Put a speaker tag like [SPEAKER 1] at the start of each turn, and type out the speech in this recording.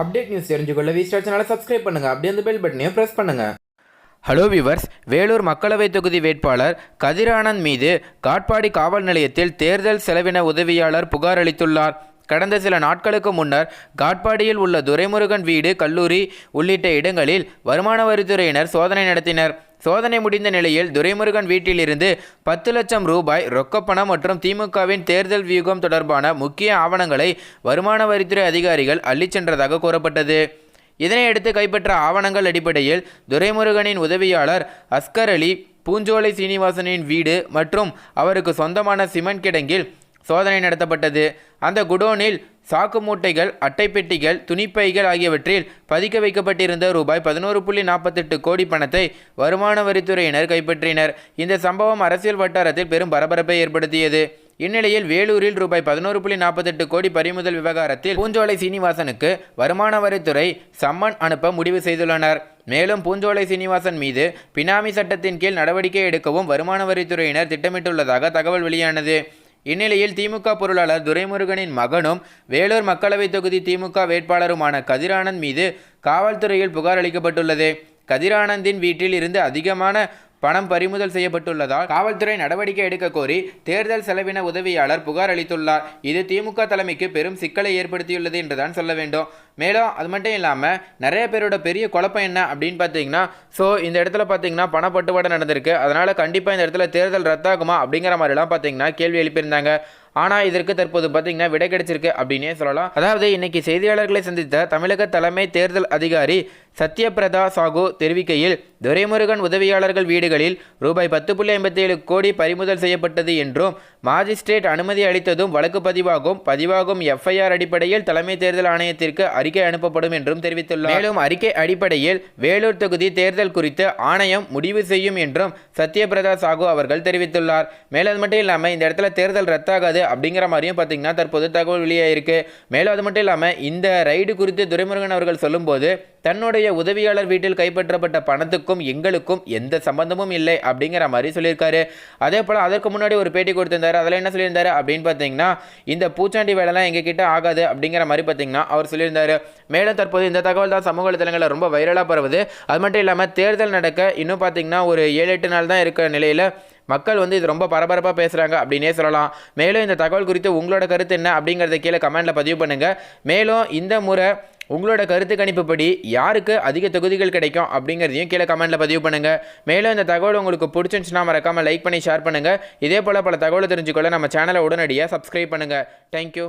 [SPEAKER 1] Update news தெரிஞ்சுக்கொள்ள V star சேனலை subscribe பண்ணுங்கள் அப்படியே அந்த பெல் பட்டனையும் ப்ரெஸ் பண்ணுங்கள்
[SPEAKER 2] ஹலோ விவர்ஸ் வேலூர் மக்களவைத் தொகுதி வேட்பாளர் கதிரானந்த் மீது காட்பாடி காவல் நிலையத்தில் தேர்தல் செலவின உதவியாளர் புகார் அளித்துள்ளார். கடந்த சில நாட்களுக்கு முன்னர் காட்பாடியில் உள்ள துரைமுருகன் வீடு கல்லூரி உள்ளிட்ட இடங்களில் வருமான வரித்துறையினர் சோதனை நடத்தினர். சோதனை முடிந்த நிலையில் துரைமுருகன் வீட்டிலிருந்து பத்து லட்சம் ரூபாய் ரொக்கப்பணம் மற்றும் திமுகவின் தேர்தல் வியூகம் தொடர்பான முக்கிய ஆவணங்களை வருமான வரித்துறை அதிகாரிகள் அள்ளிச் சென்றதாக கூறப்பட்டது. இதனையடுத்து கைப்பற்ற ஆவணங்கள் அடிப்படையில் துரைமுருகனின் உதவியாளர் அஸ்கர் அலி பூஞ்சோலை சீனிவாசனின் வீடு மற்றும் அவருக்கு சொந்தமான சிமெண்ட் கிடங்கில் சோதனை நடத்தப்பட்டது. அந்த குடோனில் சாக்கு மூட்டைகள் அட்டைப்பெட்டிகள் துணிப்பைகள் ஆகியவற்றில் பதிக்க வைக்கப்பட்டிருந்த ரூபாய் பதினோரு புள்ளி நாற்பத்தெட்டு கோடி பணத்தை வருமான வரித்துறையினர் கைப்பற்றினர். இந்த சம்பவம் அரசியல் வட்டாரத்தில் பெரும் பரபரப்பை ஏற்படுத்தியது. இந்நிலையில் வேலூரில் ரூபாய் பதினோரு புள்ளி நாற்பத்தெட்டு கோடி பறிமுதல் விவகாரத்தில் பூஞ்சோலை சீனிவாசனுக்கு வருமான வரித்துறை சம்மன் அனுப்ப முடிவு செய்துள்ளனர். மேலும் பூஞ்சோலை சீனிவாசன் மீது பினாமி சட்டத்தின் கீழ் நடவடிக்கை எடுக்கவும் வருமான வரித்துறையினர் திட்டமிட்டுள்ளதாக தகவல் வெளியானது. இந்நிலையில் திமுக பொருளாளர் துரைமுருகனின் மகனும் வேலூர் மக்களவைத் தொகுதி திமுக வேட்பாளருமான கதிரானந்த் மீது காவல்துறையில் புகார் அளிக்கப்பட்டுள்ளது. கதிரானந்தின் வீட்டில் இருந்து அதிகமான பணம் பறிமுதல் செய்யப்பட்டுள்ளதால் காவல்துறை நடவடிக்கை எடுக்க கோரி தேர்தல் செலவின உதவியாளர் புகார் அளித்துள்ளார். இது திமுக தலைமைக்கு பெரும் சிக்கலை ஏற்படுத்தியுள்ளது என்றுதான் சொல்ல வேண்டும். மேலும் அது மட்டும் இல்லாமல் நிறைய பேரோட பெரிய குழப்பம் என்ன அப்படின்னு பார்த்தீங்கன்னா ஸோ இந்த இடத்துல பார்த்தீங்கன்னா பணப்பட்டுவாடை நடந்திருக்கு. அதனால் கண்டிப்பாக இந்த இடத்துல தேர்தல் ரத்தாகுமா அப்படிங்கிற மாதிரிலாம் பார்த்தீங்கன்னா கேள்வி எழுப்பியிருந்தாங்க. ஆனால் இதற்கு தற்போது பார்த்தீங்கன்னா விடை கிடைச்சிருக்கு அப்படின்னே சொல்லலாம். அதாவது இன்னைக்கு செய்தியாளர்களை சந்தித்த தமிழக தலைமை தேர்தல் அதிகாரி சத்யபிரதா சாகு தெரிவிக்கையில் துரைமுருகன் உதவியாளர்கள் வீடுகளில் ரூபாய் பத்து புள்ளி ஐம்பத்தி ஏழு கோடி பறிமுதல் செய்யப்பட்டது என்றும் மாஜிஸ்ட்ரேட் அனுமதி அளித்ததும் வழக்கு பதிவாகும். பதிவாகும் எஃப்ஐஆர் அடிப்படையில் தலைமை தேர்தல் ஆணையத்திற்கு அறிக்கை அனுப்பப்படும் என்றும் தெரிவித்துள்ளார். மேலும் அறிக்கை அடிப்படையில் வேலூர் தொகுதி தேர்தல் குறித்து ஆணையம் முடிவு செய்யும் என்றும் சத்யபிரதா சாகு அவர்கள் தெரிவித்துள்ளார். மேலும் அது மட்டும் இல்லாமல் இந்த இடத்துல தேர்தல் ரத்தாகாது அப்படிங்கிற மாதிரியும் பார்த்தீங்கன்னா தற்போது தகவல் வெளியாயிருக்கு. மேலும் அது மட்டும் இல்லாமல் இந்த ரைடு குறித்து துரைமுருகன் அவர்கள் சொல்லும்போது தன்னுடைய உதவியாளர் வீட்டில் கைப்பற்றப்பட்ட பணத்துக்கும் எங்களுக்கும் எந்த சம்பந்தமும் இல்லை அப்படிங்கிற மாதிரி சொல்லியிருக்காரு. அதே போல் அதற்கு முன்னாடி ஒரு பேட்டி கொடுத்திருந்தாரு. அதில் என்ன சொல்லியிருந்தாரு அப்படின்னு பார்த்தீங்கன்னா இந்த பூச்சாண்டி வேலைலாம் எங்ககிட்ட ஆகாது அப்படிங்கிற மாதிரி பார்த்தீங்கன்னா அவர் சொல்லியிருந்தாரு. மேலும் தற்போது இந்த தகவல் தான் சமூக வலைதளங்களில் ரொம்ப வைரலாக பரவுது. அது மட்டும் இல்லாமல் தேர்தல் நடக்க இன்னும் பார்த்தீங்கன்னா ஒரு ஏழு எட்டு நாள் தான் இருக்கிற நிலையில் மக்கள் வந்து இது ரொம்ப பரபரப்பாக பேசுகிறாங்க அப்படின்னே சொல்லலாம். மேலும் இந்த தகவல் குறித்து உங்களோட கருத்து என்ன அப்படிங்கிறத கீழே கமெண்ட்டில் பதிவு பண்ணுங்கள் மேலும் இந்த முறை உங்களோட கருத்து கணிப்புப்படி யாருக்கு அதிக தொகுதிகள் கிடைக்கும் அப்படிங்கிறதையும் கீழே கமெண்ட்டில் பதிவு பண்ணுங்கள் மேலும் இந்த தகவல் உங்களுக்கு பிடிச்சிருந்துச்சுன்னா மறக்காமல் லைக் பண்ணி ஷேர் பண்ணுங்கள் இதே போல் பல தகவலை தெரிஞ்சுக்கொள்ள நம்ம சேனலை உடனடியாக சப்ஸ்கிரைப் பண்ணுங்கள் தேங்க்யூ